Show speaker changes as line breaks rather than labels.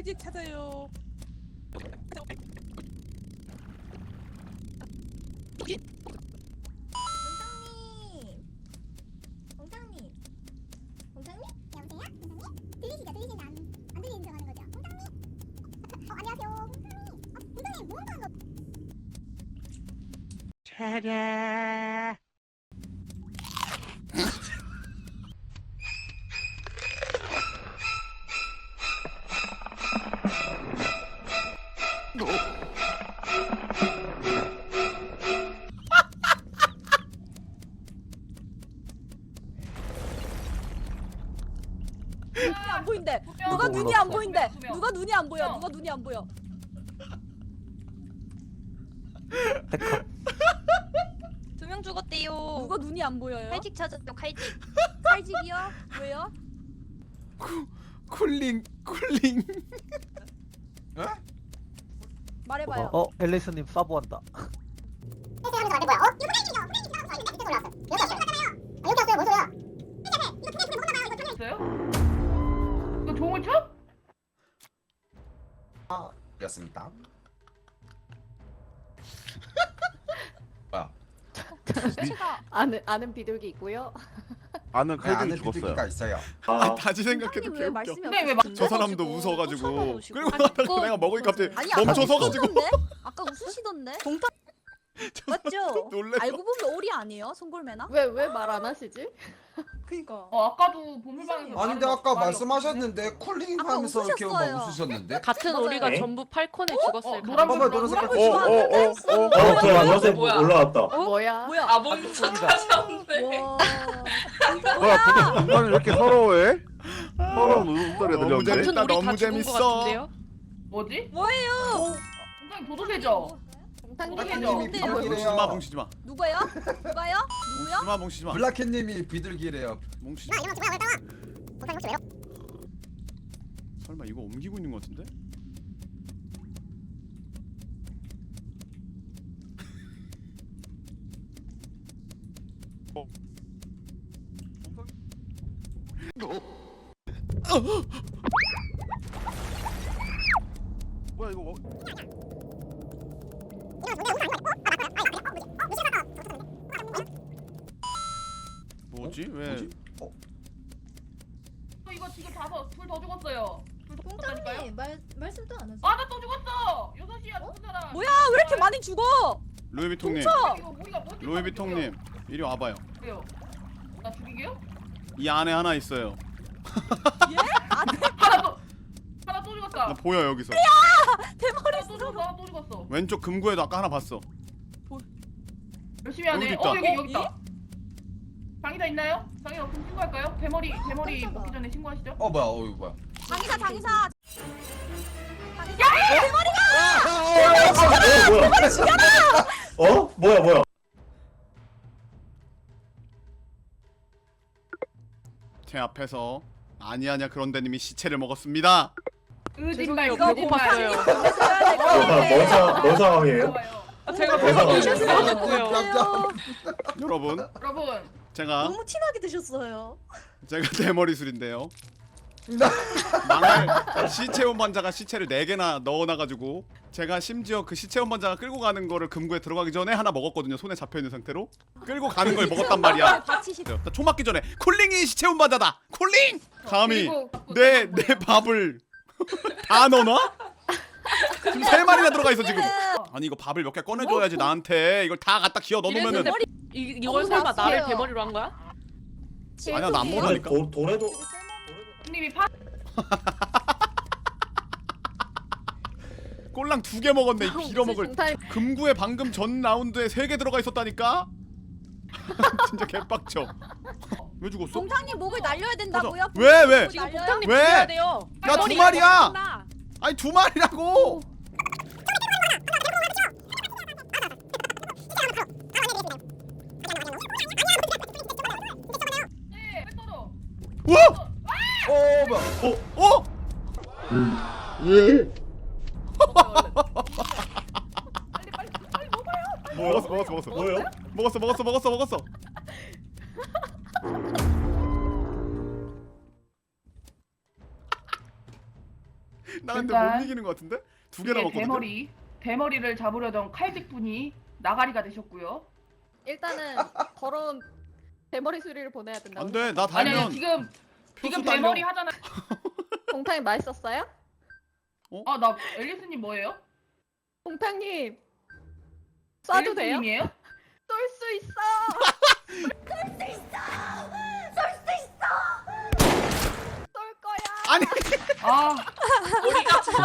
칼집 찾아요.
공장님, 공장님, 공장님, 여보세요, 공장님, 들리시죠, 들리시죠, 안, 안 들리는 척 하는 거죠, 공장님. 어, 안녕하세요, 공장님. 어, 공장님, 뭐 하는 거?
눈이 안 보인대. 누가 눈이 안 보인대. 누가 눈이 안 보여. 누가 눈이 안 보여.
두 명 죽었대요.
누가 눈이 안 보여요?
칼집 찾았죠, 칼집.
칼집이요? 왜요?
쿨링 쿨링
말해봐요.
어, 앨리스님 사보한다.
해서 하는 거 뭐야? 어? 이거 프레임이죠, 프레임이죠. 아, 밑에 올라왔어. 여기 왔어요. 여기 왔잖아요. 아, 여기 왔어요. 뭔 소리야? 이거 프레임 프레임 먹나 봐요. 이거 프레임.
있어요? 너 종을 쳐?
였습니다. 뭐야?
아는 아는 비둘기 있고요.
아는
네, 아는
죽었어요.
있어요.
아,
다시 생각해도
왜
개웃겨
말씀이
근데 왜
없으신데?
저 사람도
또
웃어가지고. 그리고
아니, 그거
내가 먹으니 갑자기
아니 아까
멈춰서가지고
웃으시던데? 아까 웃으시던데? 동탁 맞죠?
놀래서
알고 보면 오리 아니에요? 송골매나?
왜 왜 말 안 하시지?
그니까.
어 아까도 보물방에서
아니 근데 아까 말씀하셨는데 쿨링
아까
하면서 이렇게
웃으셨어요.
막 웃으셨는데?
같은
맞아요.
오리가
네?
전부 팔콘에
어,
죽었을
노란
가능성이
노란색
노란불
어,
좋아하는데?
어, 어,
어, 저 안녕하세요.
뭐야?
올라왔다.
뭐야?
뭐야?
아 뭔가 찾았는데
와.
뭐야, 근데 중간에 왜 이렇게 서러워해? 서러운 웃음소리
너무
들렸는데?
재밌다
같은 오리
너무
다 죽은 것
재밌어?
뭐지?
뭐예요?
굉장히 도둑해져
공탕님
블라켓님이
뭔데요?
뭉치지마
비둘기래요.
뭉치지 마
누가요? 누가요? 누구요?
뭉치지마 뭉치지 마
블라켓님이 비둘기래요.
뭉치지마
뭐야? 공장님 혹시 왜요?
설마 이거 옮기고 있는 것 같은데?
뭐야 이거 뭐-
뭐지? 왜?
뭐지? 어?
저 이거 지금 다섯 둘더 죽었어요 죽었다니까요
말 말씀도 안 하죠.
아나 또 죽었어 여섯 시야 죽은 사람
뭐야 왜 이렇게 많이 죽어?
루이비통님
뭉쳐!
이거 우리가 뭐
루이비통님 이리 와봐요
왜요? 나 죽이게요?
이 안에 하나 있어요
예? 아
하나 또 하나 또 죽었다
나 보여 여기서
대머리
하나 또 죽었어 하나 또 죽었어
왼쪽 금고에도 아까 하나 봤어
열심히 하네
여기도
어
있다.
여기 여기
어?
있다 장의사 있나요? 장의사 없으면 신고할까요? 대머리 대머리
깜짝아.
먹기 전에 신고하시죠
어 뭐야? 어 이거 뭐야?
장의사 장의사.
어? 뭐야, 뭐야?
제 앞에서 아니아냐 그런데 님이 시체를 먹었습니다
거짓말
이거
배고팠어요.
아, 뭔, 상, 뭔 상황이에요?
제가
배고파서
배고팠어요.
깜짝.
여러분
여러분
제가
너무 티나게 드셨어요.
제가 대머리술인데요 망할 시체 운반자가 시체를 4개나 넣어놔가지고 제가 심지어 그 시체 운반자가 끌고 가는 거를 금고에 들어가기 전에 하나 먹었거든요 손에 잡혀있는 상태로 끌고 가는 걸 먹었단 말이야
다치시.
자, 총 맞기 전에 쿨링이 시체 운반자다 쿨링! 감히
그리고
내 내 밥을 다 넣어놔? 지금 세 마리나 들어가 있어 지금 아니 이거 밥을 몇 개 꺼내줘야지 나한테 이걸 다 갖다 기어 넣어놓으면은
이랬는데 이, 이걸 설마 나를
나왔어요.
대머리로 한 거야?
아니야 나안
아니,
먹으니까
도, 도래도.
파
꼴랑 두 개 먹었네 이 빌어먹을
공탕
금구에 방금 전 라운드에 세 개 들어가 있었다니까? 진짜 개빡쳐 왜 죽었어?
동탕님 목을 날려야 된다고요?
왜 왜?
지금
날려요?
복장님
왜?
죽여야 돼요.
야, 두 마리야! 아니 두 마리라고!
네, 왜 떨어?
와!
어 뭐야?
어?
빨리 빨리 빨리 먹어요.
먹었어 먹었어 먹었어
뭐예요?
먹었어 먹었어 먹었어 먹었어 나 근데
일단
못 이기는 것 같은데? 두 개나
이게
먹거든요.
대머리 대머리를 잡으려던 칼직분이 나가리가 되셨고요.
일단은 더러운 대머리 수리를 보내야 된다고.
안돼 나
아니
달면
아니 지금
표수
지금
달려.
대머리 하잖아.
동탕님 맛있었어요?
아 나 앨리스님 뭐예요?
동탕님 쏴도 돼요?
앨리스님이에요?
쏠 수 있어. 쏠 거야.
아니
아
우리가
진짜